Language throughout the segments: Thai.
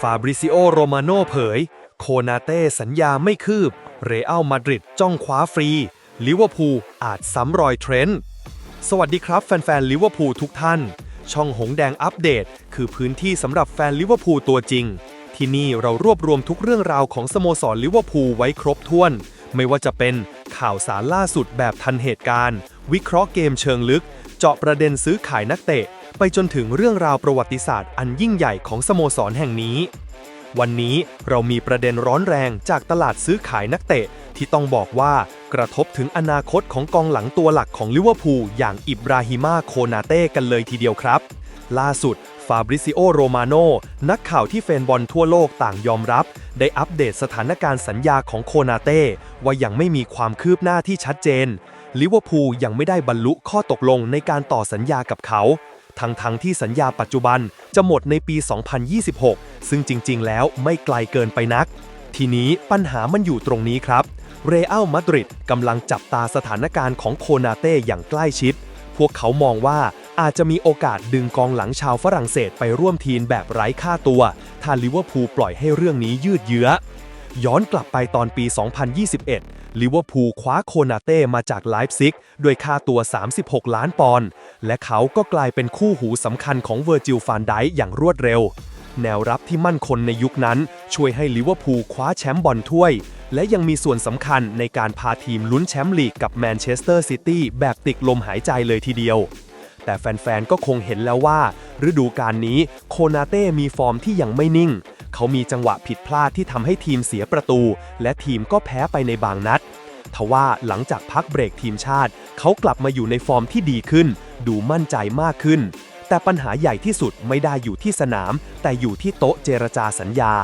ฟาบริซิโอ โรมาโนเผย โคนาเต้สัญญาไม่คืบ เรอัลมาดริดจ้องคว้าฟรี ลิเวอร์พูลอาจซ้ำรอยเทรนต์สวัสดีครับแฟนๆลิเวอร์พูลทุกท่าน ช่องหงแดงอัปเดต คือพื้นที่สำหรับแฟนลิเวอร์พูลตัวจริง ที่นี่เรารวบรวมทุกเรื่องราวของสโมสรลิเวอร์พูลไว้ครบถ้วน ไม่ว่าจะเป็นข่าวสารล่าสุดแบบทันเหตุการณ์ วิเคราะห์เกมเชิงลึก เจาะประเด็นซื้อขายนักเตะ ไปจนถึงเรื่องราวประวัติศาสตร์อันยิ่งใหญ่ของสโมสรแห่งนี้ วันนี้เรามีประเด็นร้อนแรงจากตลาดซื้อขายนักเตะ ที่ต้องบอกว่ากระทบถึงอนาคตของกองหลังตัวหลักของลิเวอร์พูลอย่างอิบราฮิมาโคนาเต้กันเลยทีเดียวครับ ล่าสุดฟาบริซิโอโรมาโนนักข่าวที่แฟนบอลทั่วโลกต่างยอมรับ ได้อัปเดตสถานการณ์สัญญาของโคนาเต้ ว่ายังไม่มีความคืบหน้าที่ชัดเจนลิเวอร์พูลยังไม่ได้บรรลุข้อตกลงในการต่อสัญญากับเขา ทั้งทงที่สัญญาปัจจุบันจะหมดในปี 2026 ซึ่งจริง ๆ แล้วไม่ไกลเกินไปนัก ทีนี้ปัญหามันอยู่ตรงนี้ครับ เรอัลมาดริดกำลังจับตาสถานการณ์ของโคนาเต้อย่างใกล้ชิด พวกเขามองว่าอาจจะมีโอกาสดึงกองหลังชาวฝรั่งเศสไปร่วมทีมแบบไร้ค่าตัว ถ้าลิเวอร์พูลปล่อยให้เรื่องนี้ยืดเยื้อ ย้อนกลับไปตอนปี 2021 ลิเวอร์พูลคว้าโคนาเต้มาจากไลฟ์ซิกด้วยค่าตัว 36 ล้านปอนด์ และเขาก็กลายเป็นคู่หูสำคัญของเวอร์จิลฟานไดอย่างรวดเร็ว แนวรับที่มั่นคงในยุคนั้น ช่วยให้ลิเวอร์พูลคว้าแชมป์บอลถ้วย และยังมีส่วนสำคัญในการพาทีมลุ้นแชมป์ลีกกับแมนเชสเตอร์ซิตี้แบบติดลมหายใจเลยทีเดียวแต่แฟนๆ ก็คงเห็นแล้วว่า ฤดูกาลนี้โคนาเต้มีฟอร์มที่ยังไม่นิ่ง เขามีจังหวะผิดพลาดที่ทำให้ทีมเสียประตู และทีมก็แพ้ไปในบางนัด ทว่าหลังจากพักเบรกทีมชาติ เขากลับมาอยู่ในฟอร์มที่ดีขึ้น ดูมั่นใจมากขึ้น แต่ปัญหาใหญ่ที่สุดไม่ได้อยู่ที่สนาม แต่อยู่ที่โต๊ะเจรจาสัญญา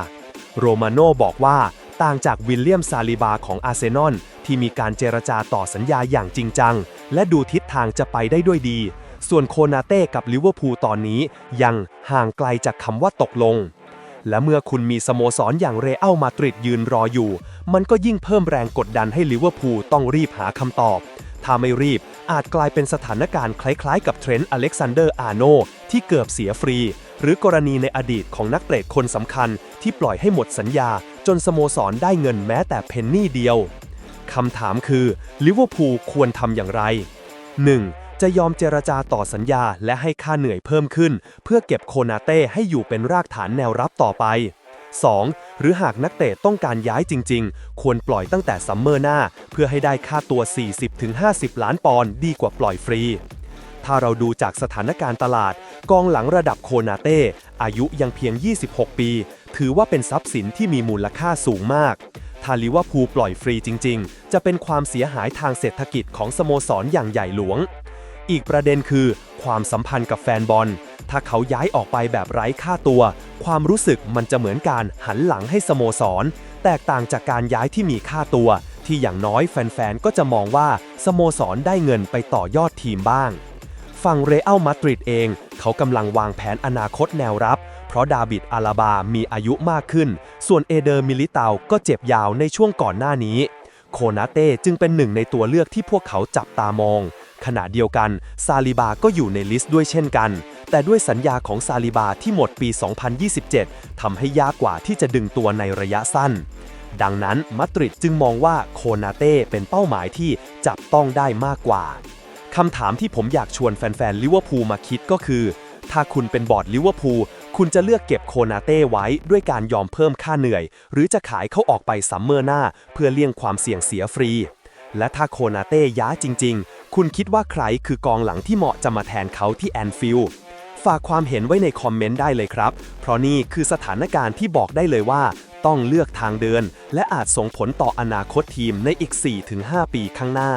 โรมาโน่บอกว่าต่างจากวิลเลียมซาลิบาของอาร์เซนอลที่มีการเจรจาต่อสัญญาอย่างจริงจัง และดูทิศทางจะไปได้ด้วยดี ส่วนโคนาเต้กับลิเวอร์พูลตอนนี้ยังห่างไกลจากคำว่าตกลง และเมื่อคุณมีสโมสรอย่างเรอัลมาดริดยืนรออยู่ มันก็ยิ่งเพิ่มแรงกดดันให้ลิเวอร์พูลต้องรีบหาคำตอบ ถ้าไม่รีบอาจกลายเป็นสถานการณ์คล้ายๆ กับเทรนต์อเล็กซานเดอร์อาร์โนที่เกือบเสียฟรี หรือกรณีในอดีตของนักเตะคนสำคัญ ที่ปล่อยให้หมดสัญญา จนสโมสรได้เงินแม้แต่เพนนี่เดียวคำถามคือลิเวอร์พูลควรทำอย่างไร 1. จะยอมเจรจาต่อสัญญาและให้ค่าเหนื่อยเพิ่มขึ้น เพื่อเก็บโคนาเต้ให้อยู่เป็นรากฐานแนวรับต่อไป 2. หรือหากนักเตะต้องการย้ายจริง ๆ ควรปล่อยตั้งแต่ซัมเมอร์หน้า เพื่อให้ได้ค่าตัว 40-50 ล้านปอนด์ดีกว่าปล่อยฟรี ถ้าเราดูจากสถานการณ์ตลาด กองหลังระดับโคนาเต้ อายุยังเพียง 26 ปี ถือว่าเป็นทรัพย์สินที่มีมูลค่าสูงมาก ถ้าลิเวอร์พูลปล่อยฟรีจริง ๆ จะเป็นความเสียหายทางเศรษฐกิจของสโมสรอย่างใหญ่หลวง อีกประเด็นคือ ความสัมพันธ์กับแฟนบอล ถ้าเขาย้ายออกไปแบบไร้ค่าตัว ความรู้สึกมันจะเหมือนการหันหลังให้สโมสร แตกต่างจากการย้ายที่มีค่าตัว ที่อย่างน้อยแฟนๆ ก็จะมองว่าสโมสรได้เงินไปต่อยอดทีมบ้าง ฝั่งเรอัลมาดริดเอง เขากำลังวางแผนอนาคตแนวรับ เพราะดาบิดอาลาบา มีอายุมากขึ้น ส่วนเอเดอร์มิลิเตาก็เจ็บยาวในช่วงก่อนหน้านี้ โคนาเต้จึงเป็นหนึ่งในตัวเลือกที่พวกเขาจับตามอง ขณะเดียวกัน ซาลิบาก็อยู่ในลิสต์ด้วยเช่นกัน แต่ด้วยสัญญาของซาลิบาที่หมดปี 2027 ทำให้ยากกว่าที่จะดึงตัวในระยะสั้น ดังนั้นมาดริดจึงมองว่าโคนาเต้เป็นเป้าหมายที่จับต้องได้มากกว่าคำถามที่ผมอยากชวนแฟนๆลิเวอร์พูลมาคิดก็คือ ถ้าคุณเป็นบอร์ดลิเวอร์พูลคุณจะเลือกเก็บโคนาเต้ไว้ด้วยการยอมเพิ่มค่าเหนื่อย หรือจะขายเขาออกไปซัมเมอร์หน้า เพื่อเลี่ยงความเสี่ยงเสียฟรี และถ้าโคนาเต้ย้ายจริง ๆ คุณคิดว่าใครคือกองหลังที่เหมาะจะมาแทนเขาที่แอนฟิลด์ฝากความเห็นไว้ในคอมเมนต์ได้เลยครับ เพราะนี่คือสถานการณ์ที่บอกได้เลยว่า ต้องเลือกทางเดิน และอาจส่งผลต่ออนาคตทีมในอีก 4-5 ปีข้างหน้า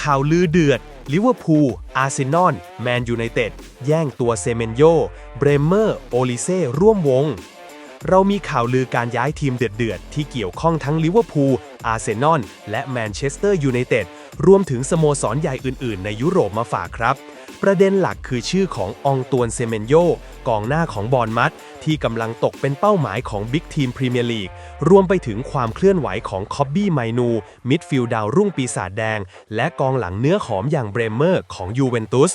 ข่าวลือเดือดลิเวอร์พูล อาร์เซนอล แมนยูไนเต็ด แย่งตัวเซเมนโย เบรเมอร์ โอลิเซ่ ร่วมวง เรามีข่าวลือการย้ายทีมเดือดๆ ที่เกี่ยวข้องทั้งลิเวอร์พูล อาร์เซนอลและแมนเชสเตอร์ยูไนเต็ดรวมถึงสโมสรใหญ่อื่นๆ ในยุโรปมาฝากครับ ประเด็นหลักคือชื่อขององตวนเซเมนโยกองหน้าของบอร์นมัดที่กำลังตกเป็นเป้าหมายของบิ๊กทีมพรีเมียร์ลีกรวมไปถึงความเคลื่อนไหวของคอบบี้ไมนูมิดฟิลด์ดาวรุ่งปีศาจแดง และกองหลังเนื้อหอมอย่างเบรเมอร์ของยูเวนตุส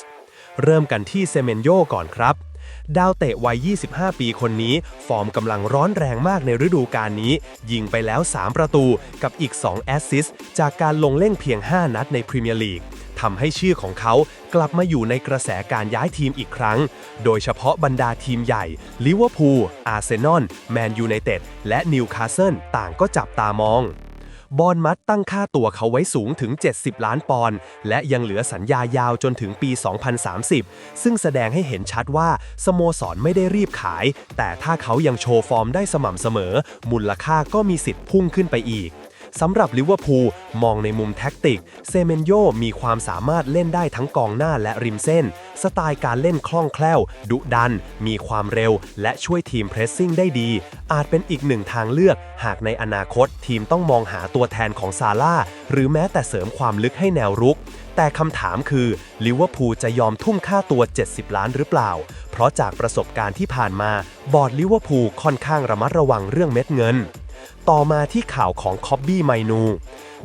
เริ่มกันที่เซเมนโยก่อนครับ ดาวเตะวัย 25 ปีคนนี้ ฟอร์มกำลังร้อนแรงมากในฤดูกาลนี้ ยิงไปแล้ว 3 ประตูกับอีก 2 แอสซิสต์จากการลงเล่นเพียง 5 นัดในพรีเมียร์ลีกทำให้ชื่อของเขากลับมาอยู่ในกระแสการย้ายทีมอีกครั้ง โดยเฉพาะบรรดาทีมใหญ่ ลิเวอร์พูล อาร์เซนอล แมนยูไนเต็ด และนิวคาสเซิลต่างก็จับตามอง บอลมัดตั้งค่าตัวเขาไว้สูงถึง 70 ล้านปอนด์และยังเหลือสัญญายาวจนถึงปี 2030 ซึ่งแสดงให้เห็นชัดว่าสโมสรไม่ได้รีบขาย แต่ถ้าเขายังโชว์ฟอร์มได้สม่ำเสมอ มูลค่าก็มีสิทธิ์พุ่งขึ้นไปอีก สำหรับลิเวอร์พูลมองในมุมแท็กติก เซเมนโยมีความสามารถเล่นได้ทั้งกองหน้าและริมเส้น สไตล์การเล่นคล่องแคล่ว ดุดัน มีความเร็ว และช่วยทีมเพรสซิ่งได้ดี อาจเป็นอีกหนึ่งทางเลือก หากในอนาคตทีมต้องมองหาตัวแทนของซาร่าหรือแม้แต่เสริมความลึกให้แนวรุก แต่คำถามคือลิเวอร์พูลจะยอมทุ่มค่าตัว 70 ล้านหรือเปล่า เพราะจากประสบการณ์ที่ผ่านมา บอร์ดลิเวอร์พูลค่อนข้างระมัดระวังเรื่องเม็ดเงิน ต่อมาที่ข่าวของคอบบี้ไมนู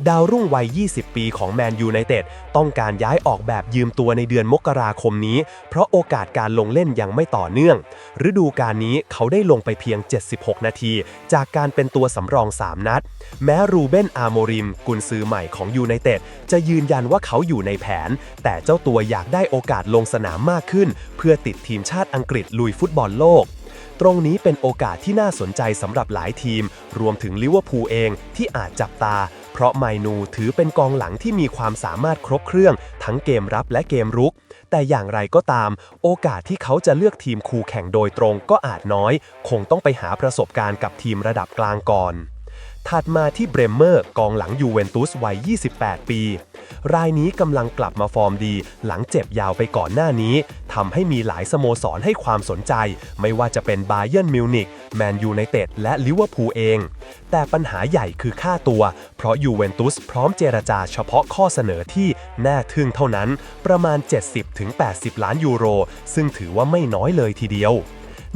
ดาวรุ่งวัย 20 ปีของแมนยูไนเต็ดต้องการย้ายออกแบบยืมตัวในเดือนมกราคมนี้ เพราะโอกาสการลงเล่นยังไม่ต่อเนื่อง ฤดูกาลนี้เขาได้ลงไปเพียง 76 นาที จากการเป็นตัวสำรอง 3 นัด แม้รูเบนอาโมริม กุนซือใหม่ของยูไนเต็ดจะยืนยันว่าเขาอยู่ในแผน แต่เจ้าตัวอยากได้โอกาสลงสนามมากขึ้น เพื่อติดทีมชาติอังกฤษลุยฟุตบอลโลก ตรงนี้เป็นโอกาสที่น่าสนใจสำหรับหลายทีม รวมถึงลิเวอร์พูลเองที่อาจจับตา เพราะไมนูถือเป็นกองหลังที่มีความสามารถครบเครื่อง ทั้งเกมรับและเกมรุก แต่อย่างไรก็ตาม โอกาสที่เขาจะเลือกทีมคู่แข่งโดยตรงก็อาจน้อย คงต้องไปหาประสบการณ์กับทีมระดับกลางก่อน ถัดมาที่เบรมเมอร์กองหลังยูเวนตุสวัย 28 ปี รายนี้กำลังกลับมาฟอร์มดี หลังเจ็บยาวไปก่อนหน้านี้ทำให้มีหลายสโมสรให้ความสนใจ ไม่ว่าจะเป็นบาเยิร์นมิวนิกแมนยูไนเต็ดและลิเวอร์พูลเอง แต่ปัญหาใหญ่คือค่าตัว เพราะยูเวนตุสพร้อมเจรจาเฉพาะข้อเสนอที่แน่ทึ่งเท่านั้น ประมาณ 70-80 ล้านยูโร ซึ่งถือว่าไม่น้อยเลยทีเดียว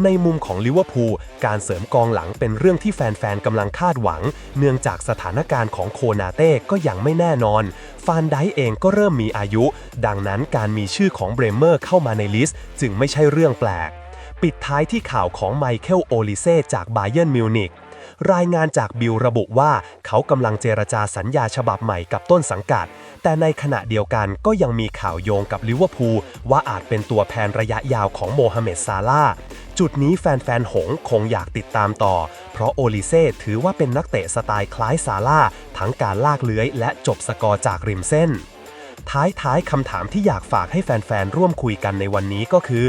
ในมุมของลิเวอร์พูลการเสริมกองหลังเป็นเรื่องที่แฟนๆกำลังคาดหวัง เนื่องจากสถานการณ์ของโคนาเต้ก็ยังไม่แน่นอน ฟานไดเองก็เริ่มมีอายุ ดังนั้นการมีชื่อของเบรเมอร์เข้ามาในลิสต์ จึงไม่ใช่เรื่องแปลก ปิดท้ายที่ข่าวของไมเคิลโอลิเซ่จากบาเยิร์นมิวนิก รายงานจากบิลระบุว่า เขากำลังเจรจาสัญญาฉบับใหม่กับต้นสังกัด แต่ในขณะเดียวกันก็ยังมีข่าวโยงกับลิเวอร์พูลว่าอาจเป็นตัวแทนระยะยาวของโมฮัมเหม็ดซาลาจุดนี้แฟนๆ หงคงอยากติดตามต่อ เพราะโอลิเซ่ถือว่าเป็นนักเตะสไตล์คล้ายซาลาทั้งการลากเลื้อยและจบสกอร์จากริมเส้น ท้ายๆคำถามที่อยากฝากให้แฟนๆ ร่วมคุยกันในวันนี้ก็คือ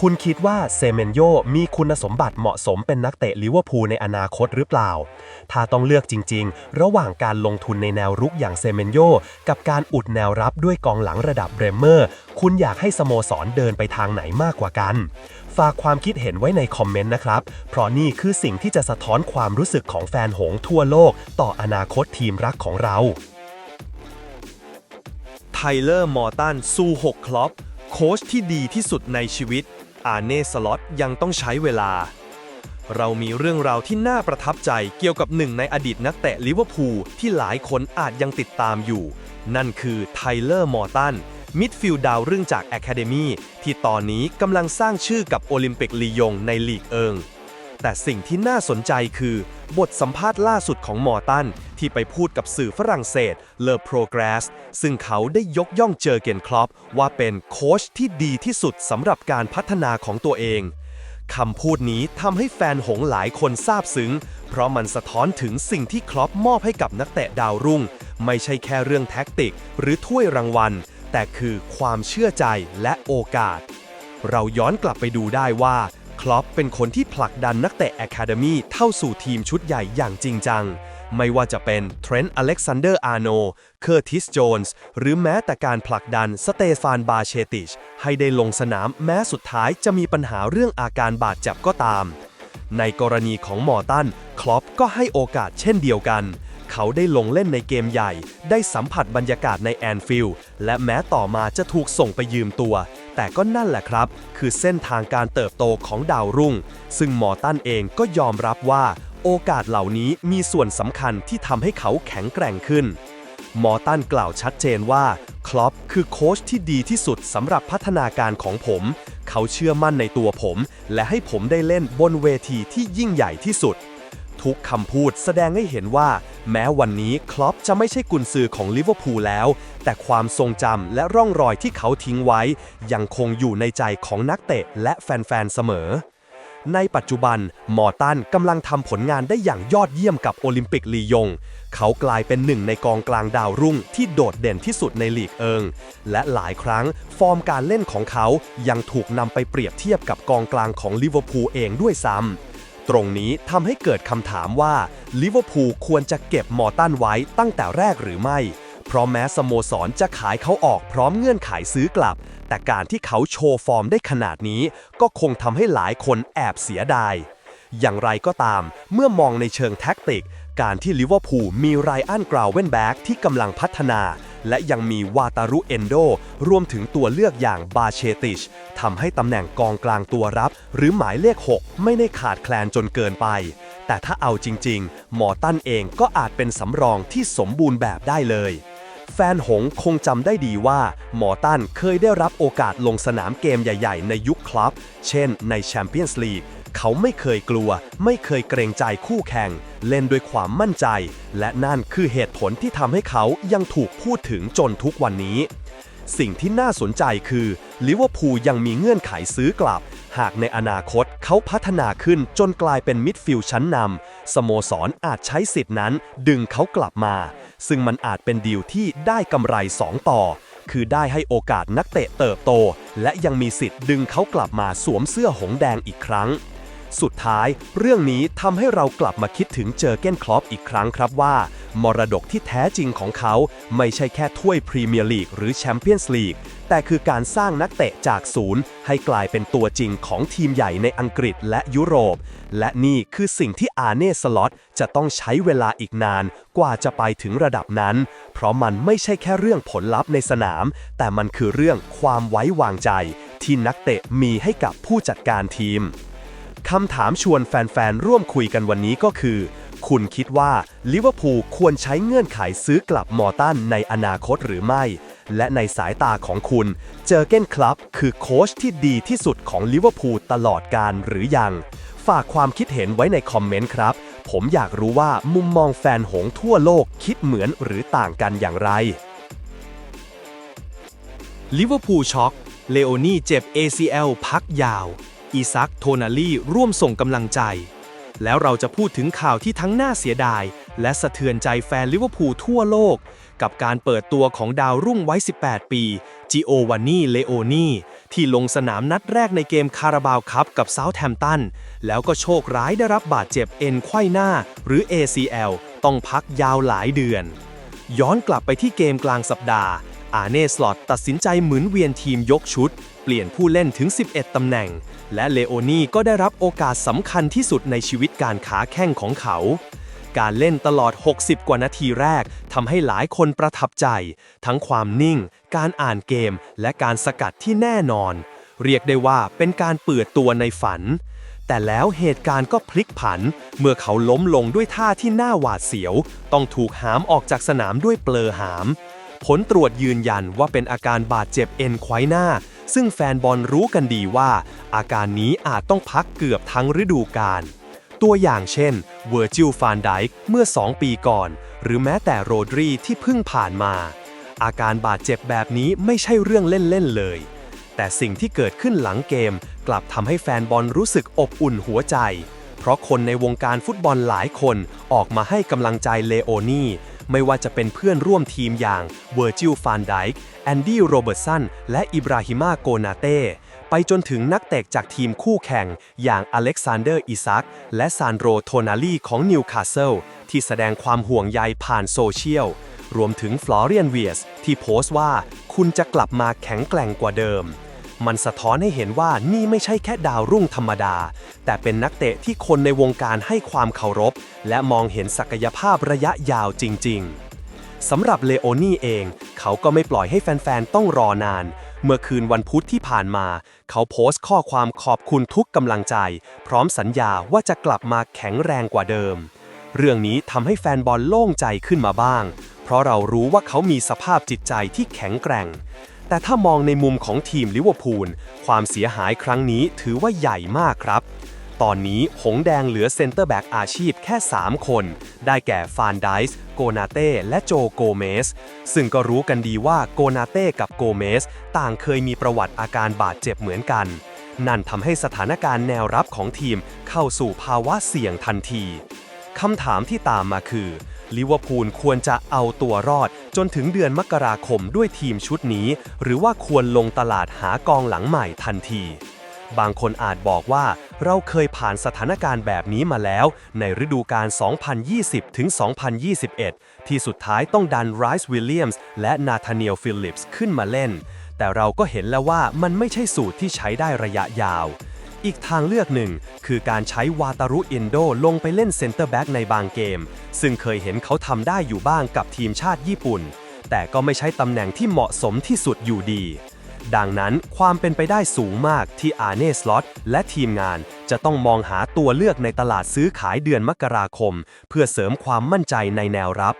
คุณคิดว่าเซเมนโยมีคุณสมบัติเหมาะสมเป็นนักเตะลิเวอร์พูลในอนาคตหรือเปล่า ถ้าต้องเลือกจริง ๆ ระหว่างการลงทุนในแนวรุกอย่างเซเมนโยกับการอุดแนวรับด้วยกองหลังระดับเบรเมอร์ คุณอยากให้สโมสรเดินไปทางไหนมากกว่ากัน ฝากความคิดเห็นไว้ในคอมเมนต์นะครับ เพราะนี่คือสิ่งที่จะสะท้อนความรู้สึกของแฟนหงทั่วโลก ต่ออนาคตทีมรักของเราไทเลอร์ มอร์ตันสู้6คลอป โค้ชที่ดีที่สุดในชีวิต อาเน่สล็อตยังต้องใช้เวลา เรามีเรื่องราวที่น่าประทับใจเกี่ยวกับหนึ่งในอดีตนักเตะลิเวอร์พูลที่หลายคนอาจยังติดตามอยู่ นั่นคือไทเลอร์มอร์ตันมิดฟิลด์ดาวรุ่งจาก Academy ที่ตอนนี้กำลังสร้างชื่อกับโอลิมปิกลียงในลีกเอิง แต่สิ่งที่น่าสนใจคือ บทสัมภาษณ์ล่าสุดของมอร์ตัน ที่ไปพูดกับสื่อฝรั่งเศสเลอโปรเกรสซึ่งเขาได้ยกย่องเจอเกนคลอปว่าเป็นโค้ชที่ดีที่สุดสำหรับการพัฒนาของตัวเองคำพูดนี้ทำให้แฟนหงหลายคนซาบซึ้ง เพราะมันสะท้อนถึงสิ่งที่คลอปมอบให้กับนักเตะดาวรุ่ง ไม่ใช่แค่เรื่องแท็กติก หรือถ้วยรางวัล แต่คือความเชื่อใจและโอกาส เราย้อนกลับไปดูได้ว่า คลอปเป็นคนที่ผลักดันนักเตะ Academy เข้าสู่ทีมชุดใหญ่อย่างจริงจัง ไม่ว่าจะเป็นเทรนต์อเล็กซานเดอร์อาร์โน เคอร์ติส โจนส์ หรือแม้แต่การผลักดันสเตฟาน บาเชติช ให้ได้ลงสนามแม้สุดท้ายจะมีปัญหาเรื่องอาการบาดเจ็บก็ตาม ในกรณีของมอร์ตัน คลอปก็ให้โอกาสเช่นเดียวกันเเขาได้ลงเล่นในเกมใหญ่ ได้สัมผัสบรรยากาศในแอนฟิลด์และแม้ต่อมาจะถูกส่งไปยืมตัว แต่ก็นั่นแหละครับ คือเส้นทางการเติบโตของดาวรุ่ง ซึ่งมอตันเองก็ยอมรับว่า โอกาสเหล่านี้มีส่วนสำคัญที่ทำให้เขาแข็งแกร่งขึ้นมอตันกล่าวชัดเจนว่า คลอปคือโค้ชที่ดีที่สุดสำหรับพัฒนาการของผม เขาเชื่อมั่นในตัวผม และให้ผมได้เล่นบนเวทีที่ยิ่งใหญ่ที่สุด ทุกคำพูดแสดงให้เห็นว่า แม้วันนี้คลอปจะไม่ใช่กุนซือของลิเวอร์พูลแล้ว แต่ความทรงจำและร่องรอยที่เขาทิ้งไว้ ยังคงอยู่ในใจของนักเตะและแฟนๆเสมอ ในปัจจุบันหมอตันกำลังทำผลงานได้อย่างยอดเยี่ยมกับโอลิมปิกลียง เขากลายเป็นหนึ่งในกองกลางดาวรุ่งที่โดดเด่นที่สุดในลีกเอิง และหลายครั้งฟอร์มการเล่นของเขายังถูกนำไปเปรียบเทียบกับกองกลางของลิเวอร์พูลเองด้วยซ้ำ ตรงนี้ทำให้เกิดคำถามว่าลิเวอร์พูลควรจะเก็บมอร์ตันไว้ตั้งแต่แรกหรือไม่ เพราะแม้สโมสรจะขายเขาออกพร้อมเงื่อนไขซื้อกลับ แต่การที่เขาโชว์ฟอร์มได้ขนาดนี้ ก็คงทำให้หลายคนแอบเสียดาย อย่างไรก็ตาม เมื่อมองในเชิงแท็กติก การที่ลิเวอร์พูลมีไรอันกราวเวนแบ็กที่กำลังพัฒนา และยังมีวาตารุเอนโด รวมถึงตัวเลือกอย่างบาเชติชทำให้ตำแหน่งกองกลางตัวรับ หรือหมายเลข 6 ไม่ได้ขาดแคลนจนเกินไป แต่ถ้าเอาจริง ๆ หมอตั้นเองก็อาจเป็นสำรองที่สมบูรณ์แบบได้เลยแฟนหงคงจำได้ดีว่า หมอตันเคยได้รับโอกาสลงสนามเกมใหญ่ ๆ ในยุคคลับ เช่นในแชมเปี้ยนส์ลีก เขาไม่เคยกลัว ไม่เคยเกรงใจคู่แข่ง เล่นด้วยความมั่นใจ และนั่นคือเหตุผลที่ทำให้เขายังถูกพูดถึงจนทุกวันนี้ สิ่งที่น่าสนใจคือลิเวอร์พูลยังมีเงื่อนไขซื้อกลับ หากในอนาคตเขาพัฒนาขึ้นจนกลายเป็นมิดฟิลด์ชั้นนำสโมสรอาจใช้สิทธินั้นดึงเขากลับมา ซึ่งมันอาจเป็นดีลที่ได้กำไร 2 ต่อคือได้ให้โอกาสนักเตะเติบโต และยังมีสิทธิ์ดึงเขากลับมาสวมเสื้อหงแดงอีกครั้ง สุดท้าย เรื่องนี้ทำให้เรากลับมาคิดถึงเจอเก้นคลอปอีกครั้งครับว่า มรดกที่แท้จริงของเขา ไม่ใช่แค่ถ้วยพรีเมียร์ลีกหรือแชมเปี้ยนส์ลีกแต่คือการสร้างนักเตะจากศูนย์ ให้กลายเป็นตัวจริงของทีมใหญ่ในอังกฤษและยุโรป และนี่คือสิ่งที่อาเน่สล็อตจะต้องใช้เวลาอีกนาน กว่าจะไปถึงระดับนั้น เพราะมันไม่ใช่แค่เรื่องผลลัพธ์ในสนาม แต่มันคือเรื่องความไว้วางใจ ที่นักเตะมีให้กับผู้จัดการทีม คำถามชวนแฟนๆ ร่วมคุยกันวันนี้ก็คือ คุณคิดว่าลิเวอร์พูลควรใช้เงื่อนไขซื้อกลับมอร์ตันในอนาคตหรือไม่ และในสายตาของคุณ เจอเก้นคลับคือโค้ชที่ดีที่สุดของลิเวอร์พูลตลอดการหรือยัง ฝากความคิดเห็นไว้ในคอมเมนต์ครับ ผมอยากรู้ว่ามุมมองแฟนหงทั่วโลกคิดเหมือนหรือต่างกันอย่างไรลิเวอร์พูลช็อกเลโอนี่เจ็บ ACL พักยาว อีซักโทนาลีร่วมส่งกำลังใจ แล้วเราจะพูดถึงข่าวที่ทั้งน่าเสียดาย และสะเทือนใจแฟนลิเวอร์พูลทั่วโลก กับการเปิดตัวของดาวรุ่งไว้ 18 ปีจิโอวานนี่เลโอนี่ที่ลงสนามนัดแรกในเกมคาราบาวคัพกับเซาท์แฮมป์ตัน แล้วก็โชคร้ายได้รับบาดเจ็บเอ็นไขว้หน้า หรือ ACL ต้องพักยาวหลายเดือน ย้อนกลับไปที่เกมกลางสัปดาห์ อาเน่สลอตตัดสินใจหมุนเวียนทีมยกชุด เปลี่ยนผู้เล่นถึง 11 ตำแหน่ง และเลโอนี่ก็ได้รับโอกาสสำคัญที่สุดในชีวิตการขาแข้งของเขา การเล่นตลอด 60 กว่านาทีแรกทำให้หลายคนประทับใจ ทั้งความนิ่ง การอ่านเกม และการสกัดที่แน่นอน เรียกได้ว่าเป็นการเปิดตัวในฝัน แต่แล้วเหตุการณ์ก็พลิกผัน เมื่อเขาล้มลงด้วยท่าที่น่าหวาดเสียว ต้องถูกหามออกจากสนามด้วยเปลอหาม ผลตรวจยืนยันว่าเป็นอาการบาดเจ็บเอ็นไขว้หน้า ซึ่งแฟนบอลรู้กันดีว่า อาการนี้อาจต้องพักเกือบทั้งฤดูกาลตัวอย่างเช่นเวอร์จิลฟานไดค์เมื่อ 2 ปีก่อน หรือแม้แต่โรดรีที่เพิ่งผ่านมา อาการบาดเจ็บแบบนี้ไม่ใช่เรื่องเล่นๆเลย แต่สิ่งที่เกิดขึ้นหลังเกม กลับทำให้แฟนบอลรู้สึกอบอุ่นหัวใจ เพราะคนในวงการฟุตบอลหลายคนออกมาให้กำลังใจเลโอนี่ไม่ว่าจะเป็นเพื่อนร่วมทีมอย่างเวอร์จิลฟานไดค์ แอนดี้โรเบิร์ตสันและอิบราฮิมาโกนาเต้ไปจนถึงนักเตะจากทีมคู่แข่ง อย่างอเล็กซานเดอร์อิซักและซานโดโทนาลีของนิวคาสเซิลที่แสดงความห่วงใยผ่านโซเชียล รวมถึงฟลอเรียนเวียสที่โพสต์ว่าคุณจะกลับมาแข็งแกร่งกว่าเดิม มันสะท้อนให้เห็นว่านี่ไม่ใช่แค่ดาวรุ่งธรรมดา แต่เป็นนักเตะที่คนในวงการให้ความเคารพ และมองเห็นศักยภาพระยะยาวจริง ๆ สำหรับเลโอนี่เอง เขาก็ไม่ปล่อยให้แฟน ๆ ต้องรอนาน เมื่อคืนวันพุธที่ผ่านมา เขาโพสต์ข้อความขอบคุณทุกกำลังใจ พร้อมสัญญาว่าจะกลับมาแข็งแรงกว่าเดิม เรื่องนี้ทำให้แฟนบอลโล่งใจขึ้นมาบ้าง เพราะเรารู้ว่าเขามีสภาพจิตใจที่แข็งแกร่ง แต่ถ้ามองในมุมของทีมลิเวอร์พูล ความเสียหายครั้งนี้ถือว่าใหญ่มากครับ ตอนนี้หงแดงเหลือเซนเตอร์แบ็กอาชีพแค่ 3 คน ได้แก่ฟานไดส์โกนาเต้และโจโกเมส ซึ่งก็รู้กันดีว่าโกนาเต้กับโกเมส ต่างเคยมีประวัติอาการบาดเจ็บเหมือนกัน นั่นทำให้สถานการณ์แนวรับของทีมเข้าสู่ภาวะเสี่ยงทันทีคำถามที่ตามมาคือลิเวอร์พูลควรจะเอาตัวรอดจนถึงเดือนมกราคมด้วยทีมชุดนี้ หรือว่าควรลงตลาดหากองหลังใหม่ทันที บางคนอาจบอกว่าเราเคยผ่านสถานการณ์แบบนี้มาแล้ว ในฤดูกาล 2020 ถึง 2021 ที่สุดท้ายต้องดันไรส์วิลเลียมส์และนาธานีลฟิลลิปส์ขึ้นมาเล่น แต่เราก็เห็นแล้วว่ามันไม่ใช่สูตรที่ใช้ได้ระยะยาว อีกทางเลือกหนึ่ง คือการใช้วาตารุอินโดลงไปเล่นเซนเตอร์แบ็กในบางเกม ซึ่งเคยเห็นเขาทำได้อยู่บ้างกับทีมชาติญี่ปุ่น แต่ก็ไม่ใช่ตำแหน่งที่เหมาะสมที่สุดอยู่ดี ดังนั้นความเป็นไปได้สูงมากที่อาร์เนสล็อตและทีมงานจะต้องมองหาตัวเลือกในตลาดซื้อขายเดือนมกราคม เพื่อเสริมความมั่นใจในแนวรับ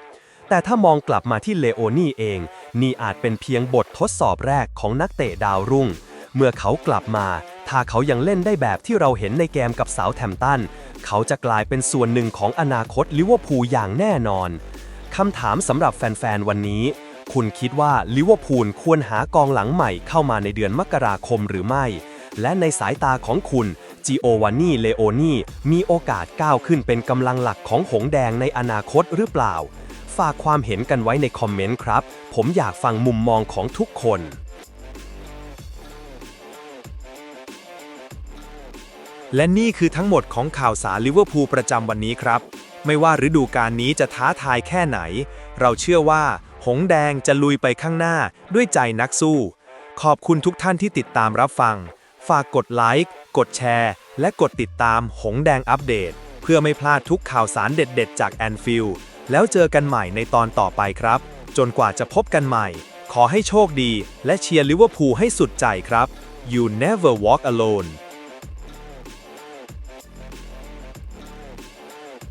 แต่ถ้ามองกลับมาที่เลโอนี่เอง นี่อาจเป็นเพียงบททดสอบแรกของนักเตะดาวรุ่ง เมื่อเขากลับมา ถ้าเขายังเล่นได้แบบที่เราเห็นในเกมกับสาวแทมตัน เขาจะกลายเป็นส่วนหนึ่งของอนาคตลิเวอร์พูลอย่างแน่นอนคำถามสำหรับแฟนๆวันนี้ คุณคิดว่าลิเวอร์พูลควรหากองหลังใหม่เข้ามาในเดือนมกราคมหรือไม่ และในสายตาของคุณจิโอวานนี่เลโอนี่มีโอกาสก้าวขึ้นเป็นกำลังหลักของหงแดงในอนาคตหรือเปล่า ฝากความเห็นกันไว้ในคอมเมนต์ครับ ผมอยากฟังมุมมองของทุกคนและนี่คือทั้งหมดของข่าวสารลิเวอร์พูลประจำวันนี้ครับ ไม่ว่าฤดูกาลนี้จะท้าทายแค่ไหน เราเชื่อว่า งแดงจะลุยไปข้างหน้าด้วยใจนักสู้ ขอบคุณทุกท่านที่ติดตามรับฟัง ฝากกดไลค์ กดแชร์ และกดติดตามหงแดงอัปเดต เพื่อไม่พลาดทุกข่าวสารเด็ด ๆ จากแอนฟิลแล้วเจอกันใหม่ในตอนต่อไปครับ จนกว่าจะพบกันใหม่ ขอให้โชคดี และเชียร์ลิเวอร์พูลให้สุดใจครับ You never walk alone